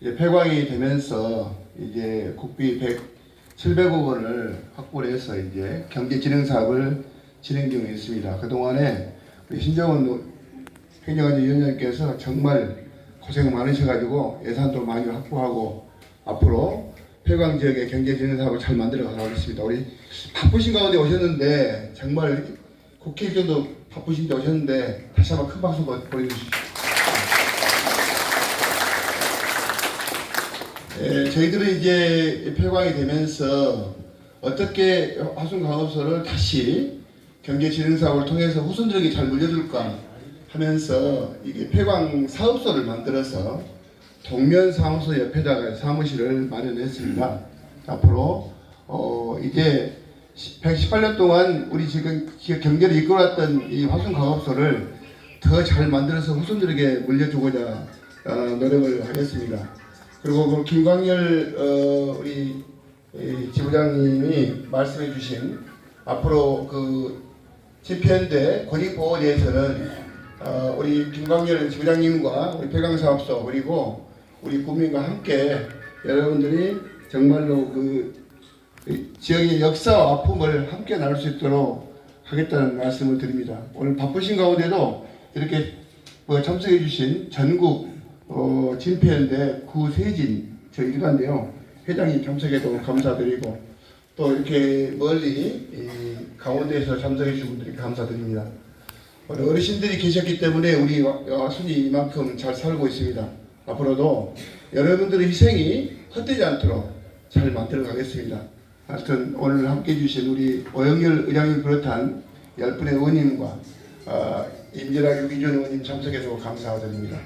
이제 폐광이 되면서 이제 국비 100, 700억 원을 확보를 해서 이제 경제 진흥 사업을 진행 중에 있습니다. 그 동안에 우리 신정원 행정안전 위원장께서 정말 고생 많으셔가지고 예산도 많이 확보하고 앞으로 폐광 지역의 경제 진흥 사업을 잘 만들어 가겠습니다. 우리 바쁘신 가운데 오셨는데 정말 국회 일정도 바쁘신데 오셨는데 다시 한번 큰 박수 보내주십시오. 예, 저희들은 이제 폐광이 되면서 어떻게 화순강업소를 다시 경제진흥사업을 통해서 후손들에게 잘 물려줄까 하면서 이게 폐광 사업소를 만들어서 동면 사무소 옆에다가 사무실을 마련했습니다. 앞으로 어 이제 118년 동안 우리 지금 경제를 이끌어왔던 이 화순강업소를 더 잘 만들어서 후손들에게 물려주고자 어, 노력을 하겠습니다. 그리고 그 김광열 어, 우리 이 지부장님이 말씀해주신 앞으로 그 집현대 권익보호에 대해서는 어, 우리 김광열 지부장님과 우리 폐광사업소 그리고 우리 국민과 함께 여러분들이 정말로 그이 지역의 역사와 아픔을 함께 나눌 수 있도록 하겠다는 말씀을 드립니다. 오늘 바쁘신 가운데도 이렇게 뭐 참석해 주신 전국 어, 진폐연대 구세진 저 일가인데요. 회장님 참석해도 감사드리고 또 이렇게 멀리 이 강원도에서 참석해 주신 분들이 감사드립니다. 어르신들이 계셨기 때문에 우리 와순이 이만큼 잘 살고 있습니다. 앞으로도 여러분들의 희생이 헛되지 않도록 잘 만들어 가겠습니다. 하여튼 오늘 함께 해주신 우리 오영열 의장님 비롯한 열 분의 의원님과 어, 임진아 유기준 의원님 참석해서 감사드립니다.